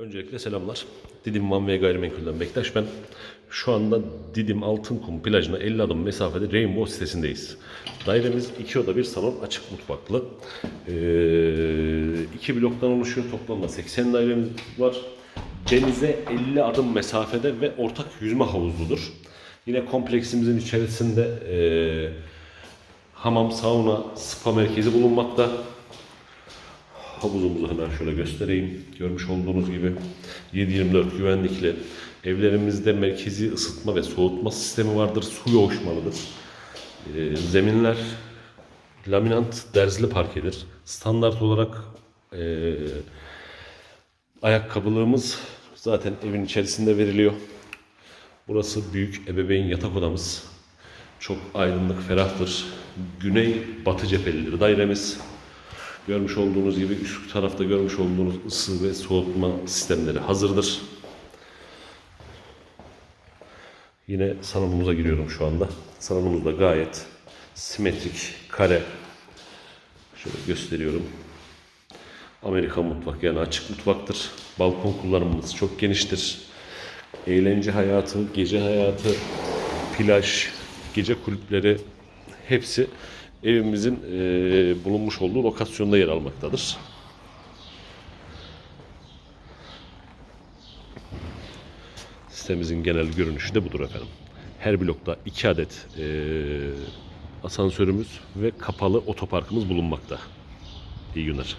Öncelikle selamlar. Didim Van ve Gayrimenkul'den Bektaş ben. Şu anda Didim Altınkum plajına 50 adım mesafede Rainbow sitesindeyiz. Dairemiz iki oda bir salon açık mutfaklı. Ee, iki bloktan oluşuyor. Toplamda 80 dairemiz var. Denize 50 adım mesafede ve ortak yüzme havuzludur. Yine kompleksimizin içerisinde ee, hamam, sauna, spa merkezi bulunmakta. Havuzumuzu hemen şöyle göstereyim. Görmüş olduğunuz gibi 7-24 güvenlikli. Evlerimizde merkezi ısıtma ve soğutma sistemi vardır. Su yoğuşmalıdır. Ee, zeminler laminant derzli parkedir. Standart olarak ee, ayakkabılığımız zaten evin içerisinde veriliyor. Burası büyük ebeveyn yatak odamız. Çok aydınlık, ferahtır. Güney batı cephelidir dairemiz. Görmüş olduğunuz gibi üst tarafta görmüş olduğunuz ısı ve soğutma sistemleri hazırdır. Yine salonumuza giriyorum şu anda. Salonumuz da gayet simetrik, kare. Şöyle gösteriyorum. Amerikan mutfak yani açık mutfaktır. Balkon kullanımımız çok geniştir. Eğlence hayatı, gece hayatı, plaj, gece kulüpleri hepsi evimizin eee, bulunmuş olduğu lokasyonda yer almaktadır. Sitemizin genel görünüşü de budur efendim. Her blokta iki adet eee, asansörümüz ve kapalı otoparkımız bulunmakta. İyi günler.